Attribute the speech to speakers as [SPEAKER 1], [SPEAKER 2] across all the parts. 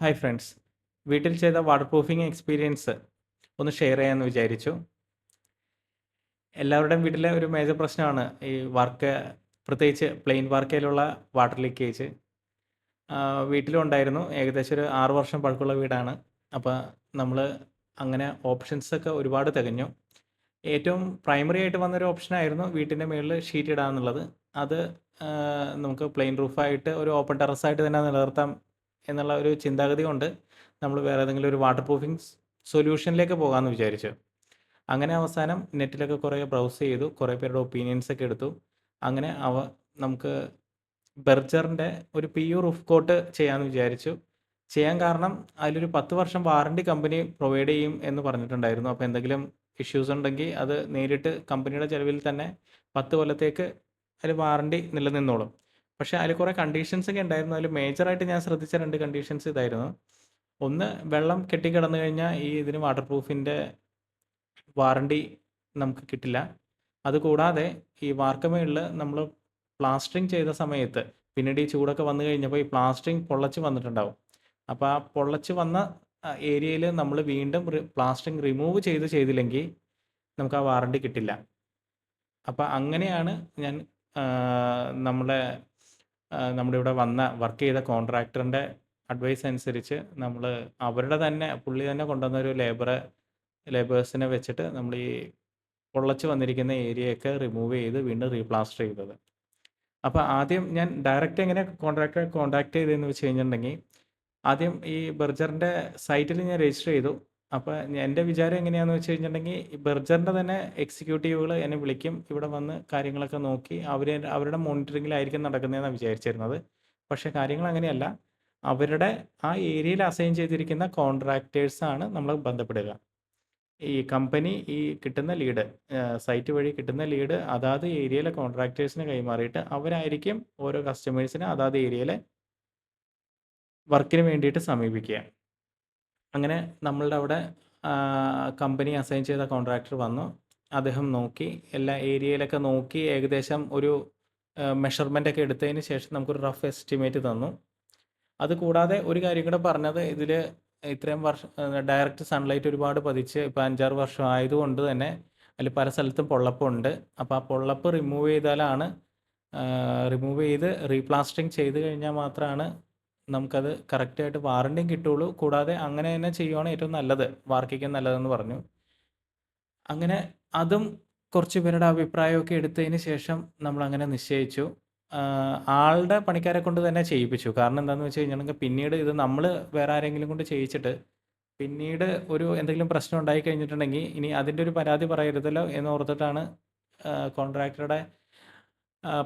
[SPEAKER 1] Hi friends വീട്ടിൽ ചെയ്ത water proofing experience ഒന്ന് ഷെയർ ചെയ്യാമെന്ന് വിചാരിച്ചു. എല്ലാവരുടെയും വീട്ടിലെ ഒരു മേജർ പ്രശ്നമാണ് ഈ വർക്ക് പ്രത്യേകിച്ച് പ്ലെയിൻ വർക്കയിലുള്ള വാട്ടർ ലീക്കേജ് വീട്ടിലുണ്ടായിരുന്നു. ഏകദേശം ഒരു ആറു വർഷം പഴക്കമുള്ള വീടാണ്. അപ്പോൾ നമ്മൾ അങ്ങനെ ഓപ്ഷൻസൊക്കെ ഒരുപാട് തികഞ്ഞു. ഏറ്റവും പ്രൈമറി ആയിട്ട് വന്നൊരു ഓപ്ഷനായിരുന്നു വീട്ടിന്റെ മുകളിൽ ഷീറ്റ് ഇടാന്നുള്ളത്. അത് നമുക്ക് പ്ലെയിൻ റൂഫായിട്ട് ഒരു ഓപ്പൺ ടെറസ് ആയിട്ട് തന്നെ നിലനിർത്താം എന്നുള്ള ഒരു ചിന്താഗതി കൊണ്ട് നമ്മൾ വേറെ ഏതെങ്കിലും ഒരു വാട്ടർ പ്രൂഫിംഗ് സൊല്യൂഷനിലേക്ക് പോകാമെന്ന് വിചാരിച്ചു. അങ്ങനെ അവസാനം നെറ്റിലൊക്കെ കുറേ ബ്രൗസ് ചെയ്തു കുറേ പേരുടെ ഒപ്പീനിയൻസ് ഒക്കെ എടുത്തു. അങ്ങനെ അവ നമുക്ക് ബെർജറിന്റെ ഒരു പി യു റൂഫ് കോട്ട് ചെയ്യാമെന്ന് വിചാരിച്ചു. ചെയ്യാൻ കാരണം അതിലൊരു പത്ത് വർഷം വാറണ്ടി കമ്പനി പ്രൊവൈഡ് ചെയ്യും എന്ന് പറഞ്ഞിട്ടുണ്ടായിരുന്നു. അപ്പോൾ എന്തെങ്കിലും ഇഷ്യൂസ് ഉണ്ടെങ്കിൽ അത് നേരിട്ട് കമ്പനിയുടെ ചിലവിൽ തന്നെ പത്ത് കൊല്ലത്തേക്ക് അതിൽ വാറണ്ടി നിലനിന്നോളും. പക്ഷേ അതിൽ കുറേ കണ്ടീഷൻസ് ഒക്കെ ഉണ്ടായിരുന്നു. അതിൽ മേജറായിട്ട് ഞാൻ ശ്രദ്ധിച്ച രണ്ട് കണ്ടീഷൻസ് ഇതായിരുന്നു. ഒന്ന് വെള്ളം കെട്ടിക്കിടന്നു കഴിഞ്ഞാൽ ഈ ഇതിന് വാട്ടർ പ്രൂഫിന്റെ വാറണ്ടി നമുക്ക് കിട്ടില്ല. അതുകൂടാതെ ഈ വാർക്കമേളിൽ നമ്മൾ പ്ലാസ്റ്ററിങ് ചെയ്ത സമയത്ത് പിന്നീട് ഈ ചൂടൊക്കെ വന്നു കഴിഞ്ഞപ്പോൾ ഈ പ്ലാസ്റ്ററിങ് പൊള്ളച്ച് വന്നിട്ടുണ്ടാവും. അപ്പോൾ ആ പൊള്ളച്ച് വന്ന ഏരിയയിൽ നമ്മൾ വീണ്ടും പ്ലാസ്റ്ററിങ് റിമൂവ് ചെയ്ത് ചെയ്തില്ലെങ്കിൽ നമുക്ക് ആ വാറണ്ടി കിട്ടില്ല. അപ്പോൾ അങ്ങനെയാണ് ഞാൻ നമ്മുടെ നമ്മുടെ ഇവിടെ വന്ന വർക്ക് ചെയ്ത കോൺട്രാക്ടറിന്റെ അഡ്വൈസ് അനുസരിച്ച് നമ്മൾ അവരുടെ തന്നെ പുള്ളി തന്നെ കൊണ്ടുവന്ന ഒരു ലേബറെ ലേബേഴ്സിനെ വെച്ചിട്ട് നമ്മൾ ഈ പൊള്ളച്ച് വന്നിരിക്കുന്ന ഏരിയയൊക്കെ റിമൂവ് ചെയ്ത് വീണ്ടും റീപ്ലാസ്റ്റർ ചെയ്തത്. അപ്പോൾ ആദ്യം ഞാൻ ഡയറക്റ്റ് എങ്ങനെ കോൺട്രാക്ടറെ കോൺടാക്ട് ചെയ്തതെന്ന് വെച്ച് കഴിഞ്ഞിട്ടുണ്ടെങ്കിൽ ആദ്യം ഈ ബർജറിന്റെ സൈറ്റിൽ ഞാൻ രജിസ്റ്റർ ചെയ്തു. അപ്പോൾ എന്റെ വിചാരം എങ്ങനെയാണെന്ന് വെച്ച് കഴിഞ്ഞിട്ടുണ്ടെങ്കിൽ ബെർജറിന്റെ തന്നെ എക്സിക്യൂട്ടീവുകൾ എന്നെ വിളിക്കും. ഇവിടെ വന്ന് കാര്യങ്ങളൊക്കെ നോക്കി അവർ അവരുടെ മോണിറ്ററിങ്ങിലായിരിക്കും നടക്കുന്നതെന്നാണ് വിചാരിച്ചിരുന്നത്. പക്ഷേ കാര്യങ്ങൾ അങ്ങനെയല്ല. അവരുടെ ആ ഏരിയയിൽ അസൈൻ ചെയ്തിരിക്കുന്ന കോൺട്രാക്ടേഴ്സാണ് നമ്മൾ ബന്ധപ്പെടുക. ഈ കമ്പനി ഈ കിട്ടുന്ന ലീഡ് സൈറ്റ് വഴി കിട്ടുന്ന ലീഡ് അതാത് ഏരിയയിലെ കോൺട്രാക്ടേഴ്സിന് കൈമാറിയിട്ട് അവരായിരിക്കും ഓരോ കസ്റ്റമേഴ്സിനെ അതാത് ഏരിയയിലെ വർക്കിന് വേണ്ടിയിട്ട് സമീപിക്കുക. അങ്ങനെ നമ്മളുടെ അവിടെ കമ്പനി അസൈൻ ചെയ്ത കോൺട്രാക്ടർ വന്നു. അദ്ദേഹം നോക്കി. എല്ലാ ഏരിയയിലൊക്കെ നോക്കി. ഏകദേശം ഒരു മെഷർമെന്റ് ഒക്കെ എടുത്തതിന് ശേഷം നമുക്കൊരു റഫ് എസ്റ്റിമേറ്റ് തന്നു. അത് കൂടാതെ ഒരു കാര്യം കൂടെ പറഞ്ഞത്. ഇതിൽ ഇത്രയും വർഷം ഡയറക്റ്റ് സൺലൈറ്റ് ഒരുപാട് പതിച്ച് ഇപ്പോൾ അഞ്ചാറ് വർഷം ആയതുകൊണ്ട് തന്നെ അതിൽ പല സ്ഥലത്തും പൊള്ളപ്പുണ്ട്. അപ്പോൾ ആ പൊള്ളപ്പ് റിമൂവ് ചെയ്താലാണ് റിമൂവ് ചെയ്ത് റീപ്ലാസ്റ്ററിങ് ചെയ്ത് കഴിഞ്ഞാൽ മാത്രമാണ് നമുക്കത് കറക്റ്റായിട്ട് വാറണ്ടിയും കിട്ടുള്ളൂ. കൂടാതെ അങ്ങനെ തന്നെ ചെയ്യുവാണ് ഏറ്റവും നല്ലത്. വാർക്കിക്കാൻ നല്ലതെന്ന് പറഞ്ഞു. അങ്ങനെ അതും കുറച്ച് പേരുടെ അഭിപ്രായമൊക്കെ എടുത്തതിന് ശേഷം നമ്മൾ അങ്ങനെ നിശ്ചയിച്ചു. ആളുടെ പണിക്കാരെ കൊണ്ട് തന്നെ ചെയ്യിപ്പിച്ചു. കാരണം എന്താണെന്ന് വെച്ച് കഴിഞ്ഞിട്ടുണ്ടെങ്കിൽ പിന്നീട് ഇത് നമ്മൾ വേറെ ആരെങ്കിലും കൊണ്ട് ചെയ്യിച്ചിട്ട് പിന്നീട് ഒരു എന്തെങ്കിലും പ്രശ്നം ഉണ്ടായി കഴിഞ്ഞിട്ടുണ്ടെങ്കിൽ ഇനി അതിന്റെ ഒരു പരാതി പറയരുതല്ലോ എന്ന് ഓർത്തിട്ടാണ് കോൺട്രാക്ടറുടെ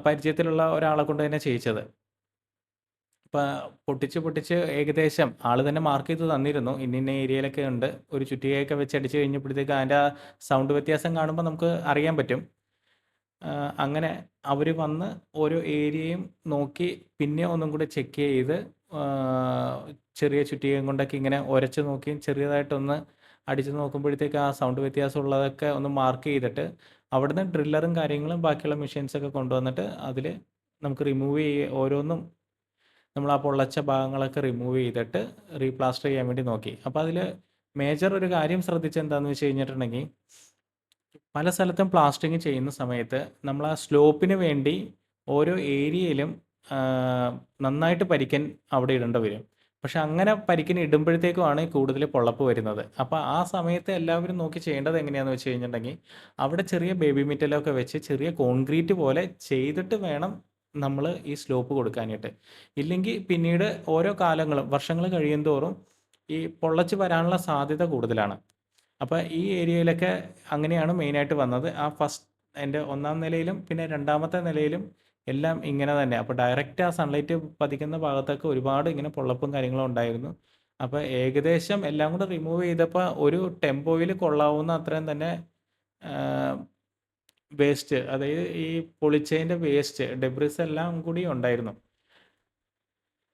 [SPEAKER 1] പരിചയത്തിലുള്ള ഒരാളെ കൊണ്ട് തന്നെ ചെയ്യിച്ചത്. ഇപ്പം പൊട്ടിച്ച് പൊട്ടിച്ച് ഏകദേശം ആൾ തന്നെ മാർക്ക് ചെയ്ത് തന്നിരുന്നു. ഇന്ന ഇന്ന ഏരിയയിലൊക്കെ ഉണ്ട്. ഒരു ചുറ്റികയൊക്കെ വെച്ച് അടിച്ച് കഴിഞ്ഞപ്പോഴത്തേക്ക് അതിന്റെ ആ സൗണ്ട് വ്യത്യാസം കാണുമ്പോൾ നമുക്ക് അറിയാൻ പറ്റും. അങ്ങനെ അവർ വന്ന് ഓരോ ഏരിയയും നോക്കി പിന്നെ ഒന്നും കൂടെ ചെക്ക് ചെയ്ത് ചെറിയ ചുറ്റികയും കൊണ്ടൊക്കെ ഇങ്ങനെ ഉരച്ച് നോക്കി ചെറിയതായിട്ടൊന്ന് അടിച്ച് നോക്കുമ്പോഴത്തേക്ക് ആ സൗണ്ട് വ്യത്യാസമുള്ളതൊക്കെ ഒന്ന് മാർക്ക് ചെയ്തിട്ട് അവിടുന്ന് ഡ്രില്ലറും കാര്യങ്ങളും ബാക്കിയുള്ള മെഷീൻസൊക്കെ കൊണ്ടുവന്നിട്ട് അതിൽ നമുക്ക് റിമൂവ് ചെയ്യുക ഓരോന്നും നമ്മൾ ആ പൊള്ളച്ച ഭാഗങ്ങളൊക്കെ റിമൂവ് ചെയ്തിട്ട് റീപ്ലാസ്റ്റർ ചെയ്യാൻ വേണ്ടി നോക്കി. അപ്പോൾ അതിൽ മേജർ ഒരു കാര്യം ശ്രദ്ധിച്ച എന്താണെന്ന് വെച്ച് കഴിഞ്ഞിട്ടുണ്ടെങ്കിൽ പല സ്ഥലത്തും പ്ലാസ്റ്ററിങ് ചെയ്യുന്ന സമയത്ത് നമ്മൾ ആ സ്ലോപ്പിന് വേണ്ടി ഓരോ ഏരിയയിലും നന്നായിട്ട് പരിക്കൻ അവിടെ ഇടേണ്ടി വരും. പക്ഷെ അങ്ങനെ പരിക്കൻ ഇടുമ്പോഴത്തേക്കുമാണ് കൂടുതൽ പൊള്ളപ്പ് വരുന്നത്. അപ്പോൾ ആ സമയത്ത് എല്ലാവരും നോക്കി ചെയ്യേണ്ടത് എങ്ങനെയാണെന്ന് വെച്ച് കഴിഞ്ഞിട്ടുണ്ടെങ്കിൽ അവിടെ ചെറിയ ബേബി മെറ്റലൊക്കെ വെച്ച് ചെറിയ കോൺക്രീറ്റ് പോലെ ചെയ്തിട്ട് വേണം നമ്മൾ ഈ സ്ലോപ്പ് കൊടുക്കാനായിട്ട്. ഇല്ലെങ്കിൽ പിന്നീട് ഓരോ കാലങ്ങളും വർഷങ്ങൾ കഴിയുന്തോറും ഈ പൊള്ളച്ച് വരാനുള്ള സാധ്യത കൂടുതലാണ്. അപ്പോൾ ഈ ഏരിയയിലൊക്കെ അങ്ങനെയാണ് മെയിനായിട്ട് വന്നത്. ആ ഫസ്റ്റ് എന്റെ ഒന്നാം നിലയിലും പിന്നെ രണ്ടാമത്തെ നിലയിലും എല്ലാം ഇങ്ങനെ തന്നെ. അപ്പോൾ ഡയറക്റ്റ് ആ സൺലൈറ്റ് പതിക്കുന്ന ഭാഗത്തൊക്കെ ഒരുപാട് ഇങ്ങനെ പൊള്ളപ്പും കാര്യങ്ങളും ഉണ്ടായിരുന്നു. അപ്പോൾ ഏകദേശം എല്ലാം കൂടെ റിമൂവ് ചെയ്തപ്പോൾ ഒരു ടെമ്പോയിൽ കൊള്ളാവുന്ന അത്രയും തന്നെ വേസ്റ്റ് അതായത് ഈ പൊളിച്ചതിന്റെ വേസ്റ്റ് ഡെബ്രിസ് എല്ലാം കൂടി ഉണ്ടായിരുന്നു.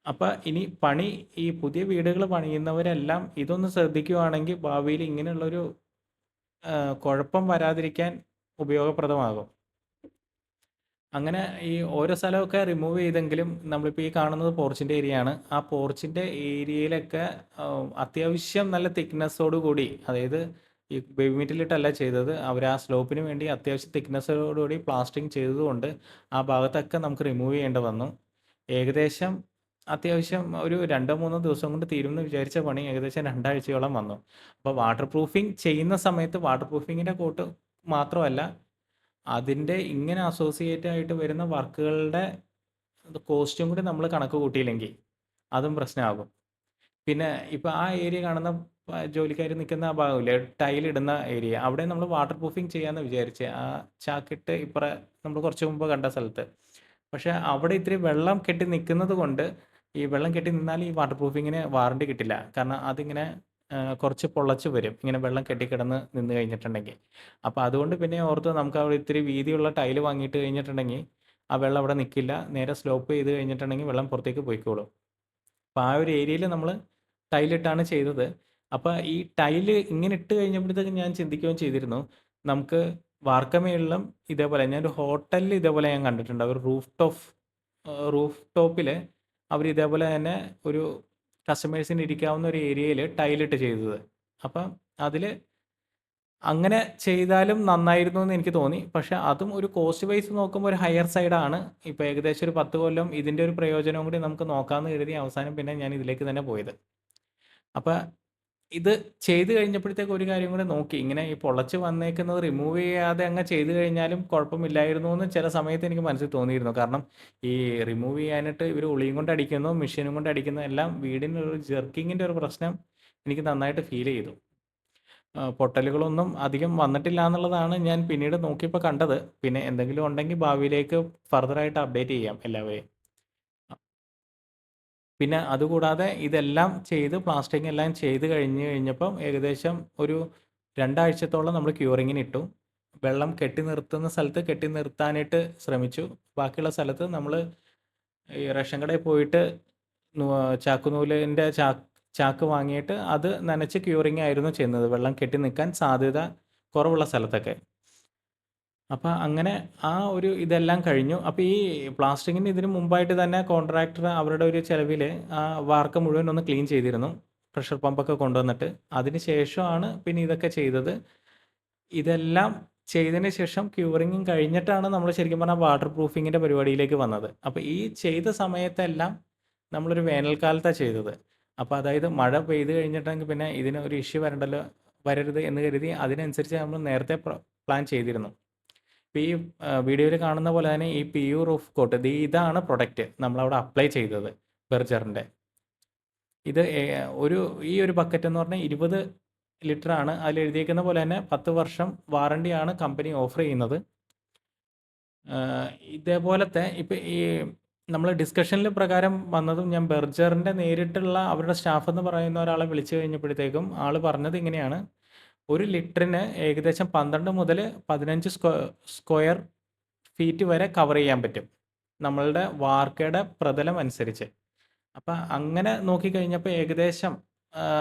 [SPEAKER 1] അപ്പം ഇനി പണി ഈ പുതിയ വീടുകൾ പണിയുന്നവരെല്ലാം ഇതൊന്ന് ശ്രദ്ധിക്കുകയാണെങ്കിൽ ഭാവിയിൽ ഇങ്ങനെയുള്ളൊരു കുഴപ്പം വരാതിരിക്കാൻ ഉപയോഗപ്രദമാകും. അങ്ങനെ ഈ ഓരോ സ്ഥലമൊക്കെ റിമൂവ് ചെയ്തെങ്കിലും നമ്മളിപ്പോൾ ഈ കാണുന്നത് പോർച്ചിന്റെ ഏരിയയാണ് ആ പോർച്ചിന്റെ ഏരിയയിലൊക്കെ അത്യാവശ്യം നല്ല തിക്നെസ്സോടു കൂടി അതായത് ഈ ബേബി മെറ്റലിട്ടല്ല ചെയ്തത്. അവർ ആ സ്ലോപ്പിന് വേണ്ടി അത്യാവശ്യം തിക്നെസ്സോടുകൂടി പ്ലാസ്റ്റിങ് ചെയ്തതുകൊണ്ട് ആ ഭാഗത്തൊക്കെ നമുക്ക് റിമൂവ് ചെയ്യേണ്ടി വന്നു. ഏകദേശം അത്യാവശ്യം ഒരു രണ്ടോ മൂന്നോ ദിവസം കൊണ്ട് തീരുമെന്ന് വിചാരിച്ച പണി ഏകദേശം രണ്ടാഴ്ചയോളം വന്നു. അപ്പോൾ വാട്ടർ പ്രൂഫിങ് ചെയ്യുന്ന സമയത്ത് വാട്ടർ പ്രൂഫിങ്ങിന്റെ കോട്ട് മാത്രമല്ല അതിന്റെ ഇങ്ങനെ അസോസിയേറ്റ് ആയിട്ട് വരുന്ന വർക്കുകളുടെ കോസ്റ്റും കൂടി നമ്മൾ കണക്ക് കൂട്ടിയില്ലെങ്കിൽ അതും പ്രശ്നമാകും. പിന്നെ ഇപ്പോൾ ആ ഏരിയ കാണുന്ന ജോലിക്കാർ നിൽക്കുന്ന ആ ടൈൽ ഇടുന്ന ഏരിയ അവിടെ നമ്മൾ വാട്ടർ പ്രൂഫിങ് ചെയ്യാമെന്ന് വിചാരിച്ച്. ആ ചാക്കിട്ട് ഇപ്പറ നമ്മൾ കുറച്ച് മുമ്പ് കണ്ട സ്ഥലത്ത്. പക്ഷേ അവിടെ ഇത്തിരി വെള്ളം കെട്ടി നിൽക്കുന്നത് കൊണ്ട് ഈ വെള്ളം കെട്ടി നിന്നാൽ ഈ വാട്ടർ പ്രൂഫിങ്ങിന് വാറണ്ടി കിട്ടില്ല. കാരണം അതിങ്ങനെ കുറച്ച് പൊള്ളച്ച് വരും. ഇങ്ങനെ വെള്ളം കെട്ടിക്കിടന്ന് നിന്ന് കഴിഞ്ഞിട്ടുണ്ടെങ്കിൽ. അപ്പോൾ അതുകൊണ്ട് പിന്നെ ഓർത്ത് നമുക്ക് അവിടെ ഇത്തിരി വീതിയുള്ള ടൈൽ വാങ്ങിയിട്ട് കഴിഞ്ഞിട്ടുണ്ടെങ്കിൽ ആ വെള്ളം അവിടെ നിൽക്കില്ല നേരെ സ്ലോപ്പ് ചെയ്ത് കഴിഞ്ഞിട്ടുണ്ടെങ്കിൽ വെള്ളം പുറത്തേക്ക് പോയിക്കോളും. അപ്പോൾ ആ ഒരു ഏരിയയിൽ നമ്മൾ ടൈലിട്ടാണ് ചെയ്തത്. അപ്പോൾ ഈ ടൈൽ ഇങ്ങനെ ഇട്ട് കഴിഞ്ഞപ്പോഴത്തേക്ക് ഞാൻ ചിന്തിക്കുകയും ചെയ്തിരുന്നു നമുക്ക് വാർക്കമേളിലും ഇതേപോലെ ഞാനൊരു ഹോട്ടലിൽ ഇതേപോലെ ഞാൻ കണ്ടിട്ടുണ്ട്. അവർ റൂഫ് ടോപ്പ് റൂഫ് ടോപ്പിൽ അവർ ഇതേപോലെ തന്നെ ഒരു കസ്റ്റമേഴ്സിന് ഇരിക്കാവുന്ന ഒരു ഏരിയയിൽ ടൈലിട്ട് ചെയ്തത്. അപ്പം അതിൽ അങ്ങനെ ചെയ്താലും നന്നായിരുന്നു എന്ന് എനിക്ക് തോന്നി. പക്ഷെ അതും ഒരു കോസ്റ്റ് വൈസ് നോക്കുമ്പോൾ ഒരു ഹയർ സൈഡാണ്. ഇപ്പോൾ ഏകദേശം ഒരു പത്ത് കൊല്ലം ഇതിന്റെ ഒരു പ്രയോജനവും കൂടി നമുക്ക് നോക്കാമെന്ന് കരുതി അവസാനം പിന്നെ ഞാൻ ഇതിലേക്ക് തന്നെ പോയത്. അപ്പോൾ ഇത് ചെയ്ത് കഴിഞ്ഞപ്പോഴത്തേക്ക് ഒരു കാര്യം കൂടെ നോക്കി. ഇങ്ങനെ ഈ പൊളച്ച് വന്നേക്കുന്നത് റിമൂവ് ചെയ്യാതെ അങ്ങ് ചെയ്ത് കഴിഞ്ഞാലും കുഴപ്പമില്ലായിരുന്നു എന്ന് ചില സമയത്ത് എനിക്ക് മനസ്സിൽ തോന്നിയിരുന്നു. കാരണം ഈ റിമൂവ് ചെയ്യാനായിട്ട് ഇവർ ഉളിയും കൊണ്ട് അടിക്കുന്നു മെഷീനും കൊണ്ട് അടിക്കുന്നു എല്ലാം വീടിന് ഒരു ജെർക്കിങ്ങിന്റെ ഒരു പ്രശ്നം എനിക്ക് നന്നായിട്ട് ഫീൽ ചെയ്തു. പൊട്ടലുകളൊന്നും അധികം വന്നിട്ടില്ല എന്നുള്ളതാണ് ഞാൻ പിന്നീട് നോക്കിയപ്പോൾ കണ്ടത്. പിന്നെ എന്തെങ്കിലും ഉണ്ടെങ്കിൽ ഭാവിയിലേക്ക് ഫർദറായിട്ട് അപ്ഡേറ്റ് ചെയ്യാം എല്ലാവരെയും. പിന്നെ അതുകൂടാതെ ഇതെല്ലാം ചെയ്ത് പ്ലാസ്റ്റിക് എല്ലാം ചെയ്ത് കഴിഞ്ഞ് കഴിഞ്ഞപ്പം ഏകദേശം ഒരു രണ്ടാഴ്ചത്തോളം നമ്മൾ ക്യൂറിങ്ങിന് ഇട്ടു. വെള്ളം കെട്ടി നിർത്തുന്ന സ്ഥലത്ത് കെട്ടി നിർത്താനായിട്ട് ശ്രമിച്ചു. ബാക്കിയുള്ള സ്ഥലത്ത് നമ്മൾ ഈ റേഷൻ കടയിൽ പോയിട്ട് ചാക്കുനൂലിന്റെ ചാ ചാക്ക് വാങ്ങിയിട്ട് അത് നനച്ച് ക്യൂറിങ് ആയിരുന്നു ചെയ്യുന്നത്. വെള്ളം കെട്ടി നിൽക്കാൻ സാധ്യത കുറവുള്ള സ്ഥലത്തൊക്കെ. അപ്പോൾ അങ്ങനെ ആ ഒരു ഇതെല്ലാം കഴിഞ്ഞു. അപ്പോൾ ഈ പ്ലാസ്റ്റിക്കിന് ഇതിന് മുമ്പായിട്ട് തന്നെ കോൺട്രാക്ടർ അവരുടെ ഒരു ചിലവിൽ ആ വാർക്ക മുഴുവൻ ഒന്ന് ക്ലീൻ ചെയ്തിരുന്നു. പ്രഷർ പമ്പൊക്കെ കൊണ്ടുവന്നിട്ട്. അതിന് ശേഷമാണ് പിന്നെ ഇതൊക്കെ ചെയ്തത്. ഇതെല്ലാം ചെയ്തതിന് ശേഷം ക്യൂറിങ്ങും കഴിഞ്ഞിട്ടാണ് നമ്മൾ ശരിക്കും പറഞ്ഞാൽ വാട്ടർ പ്രൂഫിങ്ങിന്റെ പരിപാടിയിലേക്ക് വന്നത്. അപ്പോൾ ഈ ചെയ്ത സമയത്തെല്ലാം നമ്മളൊരു വേനൽക്കാലത്താണ് ചെയ്തത്. അപ്പോൾ അതായത് മഴ പെയ്ത് കഴിഞ്ഞിട്ടെങ്കിൽ പിന്നെ ഇതിന് ഒരു ഇഷ്യൂ വരണ്ടല്ലോ വരരുത് എന്ന് കരുതി അതിനനുസരിച്ച് നമ്മൾ നേരത്തെ പ്ലാൻ ചെയ്തിരുന്നു. ഇപ്പോൾ ഈ വീഡിയോയിൽ കാണുന്ന പോലെ തന്നെ ഈ പി യു റൂഫ് കോട്ട് ഇത് ഇതാണ് പ്രൊഡക്റ്റ് നമ്മളവിടെ അപ്ലൈ ചെയ്തത് ബെർജറിന്റെ. ഇത് ഒരു ഈ ഒരു ബക്കറ്റ് എന്ന് പറഞ്ഞാൽ ഇരുപത് ലിറ്റർ ആണ്. അതിൽ എഴുതിയേക്കുന്ന പോലെ തന്നെ പത്ത് വർഷം വാറണ്ടിയാണ് കമ്പനി ഓഫർ ചെയ്യുന്നത്. ഇതേപോലത്തെ ഇപ്പം ഈ നമ്മൾ ഡിസ്കഷനിൽ പ്രകാരം വന്നതും ഞാൻ ബെർജറിന്റെ നേരിട്ടുള്ള അവരുടെ സ്റ്റാഫ് എന്ന് പറയുന്ന ഒരാളെ വിളിച്ചു കഴിഞ്ഞപ്പോഴത്തേക്കും ആൾ പറഞ്ഞത് ഇങ്ങനെയാണ്. ഒരു ലിറ്ററിന് ഏകദേശം പന്ത്രണ്ട് മുതൽ പതിനഞ്ച് സ്ക്വ സ്ക്വയർ ഫീറ്റ് വരെ കവർ ചെയ്യാൻ പറ്റും. നമ്മളുടെ വാർക്കയുടെ പ്രതലം അനുസരിച്ച്. അപ്പം അങ്ങനെ നോക്കിക്കഴിഞ്ഞപ്പോൾ ഏകദേശം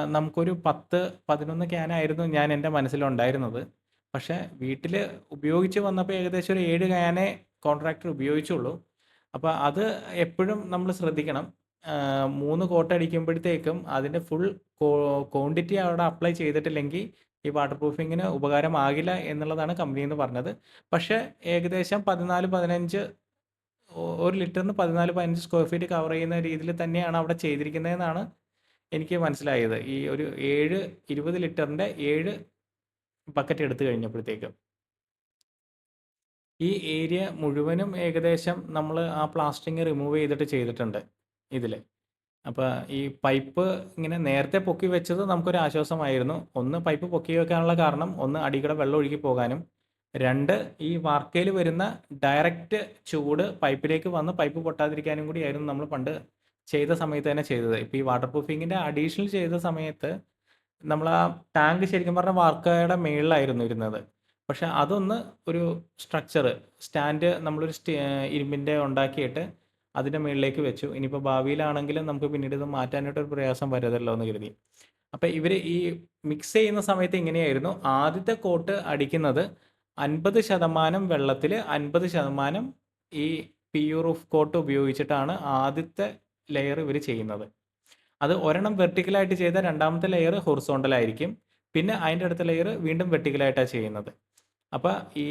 [SPEAKER 1] നമുക്കൊരു പത്ത് പതിനൊന്ന് ക്യാനായിരുന്നു ഞാൻ എന്റെ മനസ്സിലുണ്ടായിരുന്നത്. പക്ഷേ വീട്ടിൽ ഉപയോഗിച്ച് വന്നപ്പോൾ ഏകദേശം ഒരു ഏഴ് ക്യാനേ കോൺട്രാക്ടർ ഉപയോഗിച്ചുള്ളൂ. അപ്പോൾ അത് എപ്പോഴും നമ്മൾ ശ്രദ്ധിക്കണം. മൂന്ന് കോട്ടടിക്കുമ്പോഴത്തേക്കും അതിന്റെ ഫുൾ ക്വാണ്ടിറ്റി അവിടെ അപ്ലൈ ചെയ്തിട്ടില്ലെങ്കിൽ ഈ വാട്ടർ പ്രൂഫിങ്ങിന് ഉപകാരമാകില്ല എന്നുള്ളതാണ് കമ്പനി എന്ന് പറഞ്ഞത്. പക്ഷേ ഏകദേശം പതിനാല് പതിനഞ്ച് ഒരു ലിറ്ററിന് പതിനാല് പതിനഞ്ച് സ്ക്വയർ ഫീറ്റ് കവർ ചെയ്യുന്ന രീതിയിൽ തന്നെയാണ് അവിടെ ചെയ്തിരിക്കുന്നതെന്നാണ് എനിക്ക് മനസ്സിലായത്. ഈ ഒരു ഏഴ് ഇരുപത് ലിറ്ററിന്റെ ഏഴ് ബക്കറ്റ് എടുത്തു കഴിഞ്ഞപ്പോഴത്തേക്കും. ഈ ഏരിയ മുഴുവനും ഏകദേശം നമ്മൾ ആ പ്ലാസ്റ്റിങ് റിമൂവ് ചെയ്തിട്ട് ചെയ്തിട്ടുണ്ട് ഇതിൽ അപ്പോൾ ഈ പൈപ്പ് ഇങ്ങനെ നേരത്തെ പൊക്കി വെച്ചത് നമുക്കൊരു ആശ്വാസമായിരുന്നു. ഒന്ന് പൈപ്പ് പൊക്കി വെക്കാനുള്ള കാരണം ഒന്ന് അടിക്കട വെള്ളം ഒഴുകി പോകാനും. രണ്ട് ഈ വാർക്കയിൽ വരുന്ന ഡയറക്റ്റ് ചൂട് പൈപ്പിലേക്ക് വന്ന് പൈപ്പ് പൊട്ടാതിരിക്കാനും കൂടി ആയിരുന്നു നമ്മൾ പണ്ട് ചെയ്ത സമയത്ത് തന്നെ ചെയ്തത്. ഇപ്പോൾ ഈ വാട്ടർ പ്രൂഫിങ്ങിന്റെ അഡീഷണൽ ചെയ്ത സമയത്ത് നമ്മൾ ആ ടാങ്ക് ശരിക്കും പറഞ്ഞാൽ വാർക്കയുടെ മേളിലായിരുന്നു ഇരുന്നത്. പക്ഷെ അതൊന്ന് ഒരു സ്ട്രക്ചർ സ്റ്റാൻഡ് നമ്മളൊരു ഇരുമ്പിന്റെ ഉണ്ടാക്കിയിട്ട് അതിന്റെ മുകളിലേക്ക് വെച്ചു. ഇനിയിപ്പോൾ ഭാവിയിലാണെങ്കിലും നമുക്ക് പിന്നീട് ഇത് മാറ്റാനായിട്ട് ഒരു പ്രയാസം വരതല്ലോ എന്ന് കരുതി. അപ്പോൾ ഇവർ ഈ മിക്സ് ചെയ്യുന്ന സമയത്ത് ഇങ്ങനെയായിരുന്നു. ആദ്യത്തെ കോട്ട് അടിക്കുന്നത് അൻപത് ശതമാനം വെള്ളത്തിൽ അൻപത് ശതമാനം ഈ പി യു കോട്ട് ഉപയോഗിച്ചിട്ടാണ് ആദ്യത്തെ ലെയർ ഇവർ ചെയ്യുന്നത്. അത് ഒരെണ്ണം വെർട്ടിക്കലായിട്ട് ചെയ്ത രണ്ടാമത്തെ ലെയർ ഹൊറിസോണ്ടലായിരിക്കും പിന്നെ അതിന്റെ അടുത്ത ലെയർ വീണ്ടും വെർട്ടിക്കലായിട്ടാണ് ചെയ്യുന്നത്. അപ്പോൾ ഈ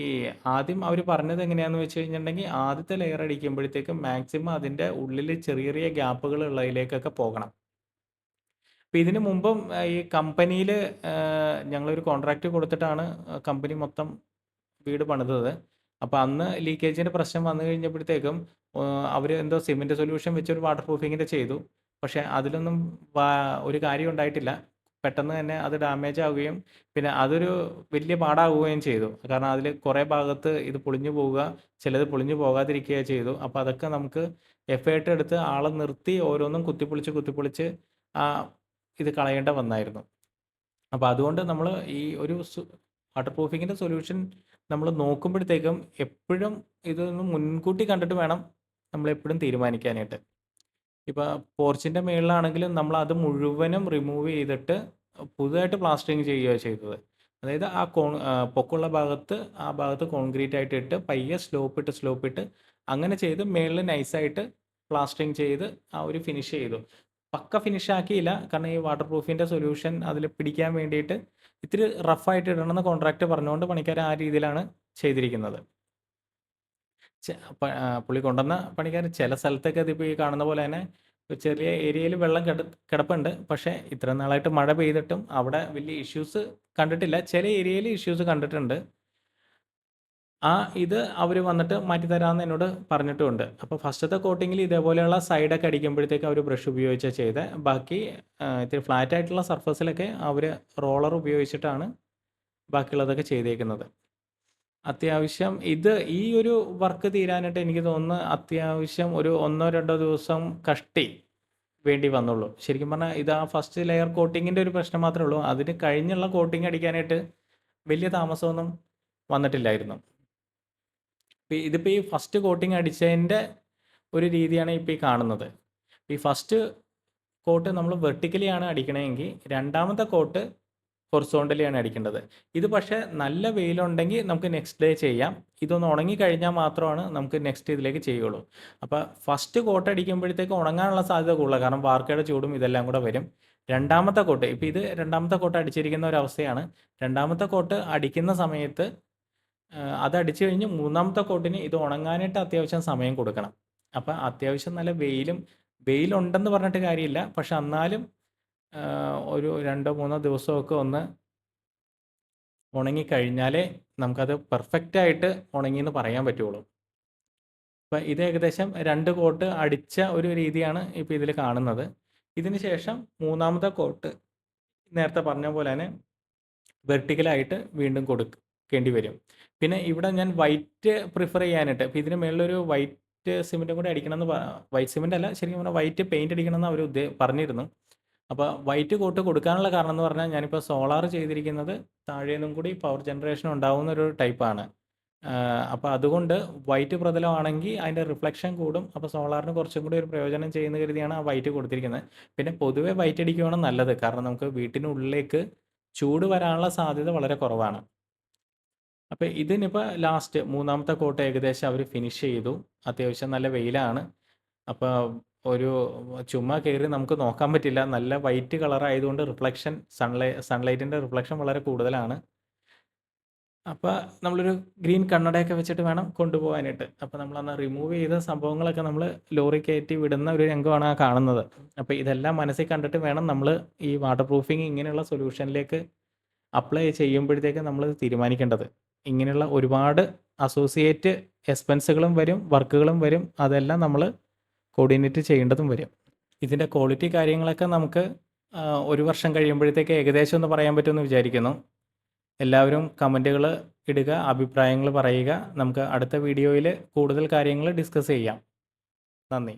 [SPEAKER 1] ആദ്യം അവർ പറഞ്ഞത് എങ്ങനെയാണെന്ന് വെച്ച് കഴിഞ്ഞിട്ടുണ്ടെങ്കിൽ ആദ്യത്തെ ലെയർ അടിക്കുമ്പോഴത്തേക്കും മാക്സിമം അതിന്റെ ഉള്ളിൽ ചെറിയ ചെറിയ ഗ്യാപ്പുകൾ ഉള്ളതിലേക്കൊക്കെ പോകണം. അപ്പോൾ ഇതിന് മുമ്പും ഈ കമ്പനിയിൽ ഞങ്ങളൊരു കോൺട്രാക്റ്റ് കൊടുത്തിട്ടാണ് കമ്പനി മൊത്തം വീട് പണിതത്. അപ്പോൾ അന്ന് ലീക്കേജിന്റെ പ്രശ്നം വന്നു കഴിഞ്ഞപ്പോഴത്തേക്കും അവർ എന്തോ സിമെന്റ് സൊല്യൂഷൻ വെച്ചൊരു വാട്ടർ പ്രൂഫിങ്ങിന്റെ ചെയ്തു. പക്ഷേ അതിലൊന്നും ഒരു കാര്യം ഉണ്ടായിട്ടില്ല പെട്ടെന്ന് തന്നെ അത് ഡാമേജ് ആവുകയും പിന്നെ അതൊരു വലിയ പാടാവുകയും ചെയ്തു. കാരണം അതിൽ കുറേ ഭാഗത്ത് ഇത് പൊളിഞ്ഞു പോവുക ചിലത് പൊളിഞ്ഞു പോകാതിരിക്കുക ചെയ്തു. അപ്പോൾ അതൊക്കെ നമുക്ക് എഫേർട്ട് എടുത്ത് ആളെ നിർത്തി ഓരോന്നും കുത്തിപ്പൊളിച്ച് കുത്തിപ്പൊളിച്ച് ആ ഇത് കളയേണ്ട വന്നായിരുന്നു. അപ്പോൾ അതുകൊണ്ട് നമ്മൾ ഈ ഒരു വാട്ടർ പ്രൂഫിങ്ങിന്റെ സൊല്യൂഷൻ നമ്മൾ നോക്കുമ്പോഴത്തേക്കും എപ്പോഴും ഇതൊന്ന് മുൻകൂട്ടി കണ്ടിട്ട് വേണം നമ്മൾ എപ്പോഴും തീരുമാനിക്കാനായിട്ട്. ഇപ്പോൾ പോർച്ചിന്റെ മുകളിലാണെങ്കിലും നമ്മൾ അത് മുഴുവനും റിമൂവ് ചെയ്തിട്ട് പുതുതായിട്ട് പ്ലാസ്റ്ററിങ് ചെയ്യുകയാണ് ചെയ്തത്. അതായത് ആ കോൺ പൊക്കുള്ള ഭാഗത്ത് ആ ഭാഗത്ത് കോൺക്രീറ്റ് ആയിട്ട് ഇട്ട് പയ്യെ സ്ലോപ്പ് ഇട്ട് സ്ലോപ്പ് ഇട്ട് അങ്ങനെ ചെയ്ത് മേളിൽ നൈസായിട്ട് പ്ലാസ്റ്ററിങ് ചെയ്ത് ആ ഒരു ഫിനിഷ് ചെയ്തു. പക്ക ഫിനിഷ് ആക്കിയില്ല. കാരണം ഈ വാട്ടർ പ്രൂഫിന്റെ സൊല്യൂഷൻ അതിൽ പിടിക്കാൻ വേണ്ടിയിട്ട് ഇത്തിരി റഫായിട്ട് ഇടണമെന്ന് കോൺട്രാക്ട് പറഞ്ഞുകൊണ്ട് പണിക്കാർ ആ രീതിയിലാണ് ചെയ്തിരിക്കുന്നത്. പുള്ളി കൊണ്ടുവന്ന പണിക്കാർ ചില സ്ഥലത്തൊക്കെ അതിപ്പോൾ ഈ കാണുന്ന പോലെ തന്നെ ചെറിയ ഏരിയയിൽ വെള്ളം കിട കിടപ്പുണ്ട്. പക്ഷേ ഇത്ര നാളായിട്ട് മഴ പെയ്തിട്ടും അവിടെ വലിയ ഇഷ്യൂസ് കണ്ടിട്ടില്ല. ചില ഏരിയയിൽ ഇഷ്യൂസ് കണ്ടിട്ടുണ്ട്. ആ ഇത് അവർ വന്നിട്ട് മാറ്റി തരാമെന്ന് എന്നോട് പറഞ്ഞിട്ടുമുണ്ട്. അപ്പോൾ ഫസ്റ്റത്തെ കോട്ടിങ്ങിൽ ഇതേപോലെയുള്ള സൈഡൊക്കെ അടിക്കുമ്പോഴത്തേക്ക് അവർ ബ്രഷ് ഉപയോഗിച്ചാൽ ചെയ്ത്. ബാക്കി ഇത്തിരി ഫ്ലാറ്റ് ആയിട്ടുള്ള സർഫസിലൊക്കെ അവർ റോളർ ഉപയോഗിച്ചിട്ടാണ് ബാക്കിയുള്ളതൊക്കെ ചെയ്തേക്കുന്നത്. അത്യാവശ്യം ഇത് ഈ ഒരു വർക്ക് തീരാനായിട്ട് എനിക്ക് തോന്നുന്നു അത്യാവശ്യം ഒരു ഒന്നോ രണ്ടോ ദിവസം കഷ്ടി വേണ്ടി വന്നുള്ളൂ. ശരിക്കും പറഞ്ഞാൽ ഇത് ആ ഫസ്റ്റ് ലെയർ കോട്ടിങ്ങിന്റെ ഒരു പ്രശ്നം മാത്രമേ ഉള്ളൂ. അതിന് കഴിഞ്ഞുള്ള കോട്ടിങ് അടിക്കാനായിട്ട് വലിയ താമസമൊന്നും വന്നിട്ടില്ലായിരുന്നു. ഇപ്പം ഇതിപ്പോൾ ഈ ഫസ്റ്റ് കോട്ടിങ് അടിച്ചതിന്റെ ഒരു രീതിയാണ് ഇപ്പോൾ ഈ കാണുന്നത്. ഈ ഫസ്റ്റ് കോട്ട് നമ്മൾ വെർട്ടിക്കലിയാണ് അടിക്കണമെങ്കിൽ രണ്ടാമത്തെ കോട്ട് ഹൊറിസോണ്ടലിയാണ് അടിക്കേണ്ടത്. ഇത് പക്ഷേ നല്ല വെയിലുണ്ടെങ്കിൽ നമുക്ക് നെക്സ്റ്റ് ഡേ ചെയ്യാം. ഇതൊന്ന് ഉണങ്ങി കഴിഞ്ഞാൽ മാത്രമാണ് നമുക്ക് നെക്സ്റ്റ് ഇതിലേക്ക് ചെയ്യുള്ളൂ. അപ്പോൾ ഫസ്റ്റ് കോട്ട് അടിക്കുമ്പോഴത്തേക്ക് ഉണങ്ങാനുള്ള സാധ്യത കൂടുതലാണ്. കാരണം വാർക്കയുടെ ചൂടും ഇതെല്ലാം കൂടെ വരും. രണ്ടാമത്തെ കോട്ട് ഇപ്പോൾ ഇത് രണ്ടാമത്തെ കോട്ട് അടിച്ചിരിക്കുന്ന ഒരു അവസ്ഥയാണ്. രണ്ടാമത്തെ കോട്ട് അടിക്കുന്ന സമയത്ത് അത് അടിച്ചു കഴിഞ്ഞ് മൂന്നാമത്തെ കോട്ടിന് ഇത് ഉണങ്ങാനായിട്ട് അത്യാവശ്യം സമയം കൊടുക്കണം. അപ്പം അത്യാവശ്യം നല്ല വെയിലും വെയിലുണ്ടെന്ന് പറഞ്ഞിട്ട് കാര്യമില്ല. പക്ഷെ എന്നാലും ഒരു രണ്ടോ മൂന്നോ ദിവസമൊക്കെ ഒന്ന് ഉണങ്ങിക്കഴിഞ്ഞാലേ നമുക്കത് പെർഫെക്റ്റ് ആയിട്ട് ഉണങ്ങിയെന്ന് പറയാൻ പറ്റുള്ളൂ. അപ്പം ഇത് ഏകദേശം രണ്ട് കോട്ട് അടിച്ച ഒരു രീതിയാണ് ഇപ്പോൾ ഇതിൽ കാണുന്നത്. ഇതിന് ശേഷം മൂന്നാമത്തെ കോട്ട് നേരത്തെ പറഞ്ഞ പോലെ തന്നെ വെർട്ടിക്കലായിട്ട് വീണ്ടും കൊടുക്കേണ്ടി വരും. പിന്നെ ഇവിടെ ഞാൻ വൈറ്റ് പ്രിഫർ ചെയ്യാനായിട്ട് ഇപ്പോൾ ഇതിന് മേളിലൊരു വൈറ്റ് സിമെന്റും കൂടി അടിക്കണമെന്ന് വൈറ്റ് സിമെന്റ് അല്ല ശരിക്കും പറഞ്ഞാൽ വൈറ്റ് പെയിന്റ് അടിക്കണമെന്ന് അവർ പറഞ്ഞിരുന്നു. അപ്പോൾ വൈറ്റ് കോട്ട് കൊടുക്കാനുള്ള കാരണം എന്ന് പറഞ്ഞാൽ ഞാനിപ്പോൾ സോളാർ ചെയ്തിരിക്കുന്നത് താഴേന്നും കൂടി പവർ ജനറേഷൻ ഉണ്ടാവുന്ന ഒരു ടൈപ്പാണ് അപ്പോൾ അതുകൊണ്ട് വൈറ്റ് പ്രതലമാണെങ്കിൽ അതിന്റെ റിഫ്ലക്ഷൻ കൂടും. അപ്പോൾ സോളാറിന് കുറച്ചും കൂടി ഒരു പ്രയോജനം ചെയ്യുന്ന കരുതിയാണ് ആ വൈറ്റ് കൊടുത്തിരിക്കുന്നത്. പിന്നെ പൊതുവേ വൈറ്റ് അടിക്കുകയാണ് നല്ലത്. കാരണം നമുക്ക് വീട്ടിനുള്ളിലേക്ക് ചൂട് വരാനുള്ള സാധ്യത വളരെ കുറവാണ്. അപ്പോൾ ഇതിനിപ്പോൾ ലാസ്റ്റ് മൂന്നാമത്തെ കോട്ട് ഏകദേശം അവർ ഫിനിഷ് ചെയ്തു. അത്യാവശ്യം നല്ല വെയിലാണ്. അപ്പോൾ ഒരു ചുമ്മാ കയറി നമുക്ക് നോക്കാൻ പറ്റില്ല. നല്ല വൈറ്റ് കളർ ആയതുകൊണ്ട് റിഫ്ലക്ഷൻ സൺലൈ സൺലൈറ്റിന്റെ റിഫ്ലക്ഷൻ വളരെ കൂടുതലാണ്. അപ്പോൾ നമ്മളൊരു ഗ്രീൻ കണ്ണടയൊക്കെ വെച്ചിട്ട് വേണം കൊണ്ടുപോകാനായിട്ട്. അപ്പോൾ നമ്മളന്ന് റിമൂവ് ചെയ്ത സംഭവങ്ങളൊക്കെ നമ്മൾ ലോറി കയറ്റി വിടുന്ന ഒരു രംഗമാണ് ആ കാണുന്നത്. അപ്പോൾ ഇതെല്ലാം മനസ്സിൽ കണ്ടിട്ട് വേണം നമ്മൾ ഈ വാട്ടർ പ്രൂഫിങ് ഇങ്ങനെയുള്ള സൊല്യൂഷനിലേക്ക് അപ്ലൈ ചെയ്യുമ്പോഴത്തേക്ക് നമ്മൾ തീരുമാനിക്കേണ്ടത്. ഇങ്ങനെയുള്ള ഒരുപാട് അസോസിയേറ്റ് എക്സ്പെൻസുകളും വരും വർക്കുകളും വരും. അതെല്ലാം നമ്മൾ കോർഡിനേറ്റ് ചെയ്യേണ്ടതും വരും. ഇതിന്റെ ക്വാളിറ്റി കാര്യങ്ങളൊക്കെ നമുക്ക് ഒരു വർഷം കഴിയുമ്പോഴത്തേക്ക് ഏകദേശം ഒന്ന് പറയാൻ പറ്റുമെന്ന് വിചാരിക്കുന്നു. എല്ലാവരും കമന്റുകൾ ഇടുക അഭിപ്രായങ്ങൾ പറയുക. നമുക്ക് അടുത്ത വീഡിയോയിൽ കൂടുതൽ കാര്യങ്ങൾ ഡിസ്കസ് ചെയ്യാം. നന്ദി.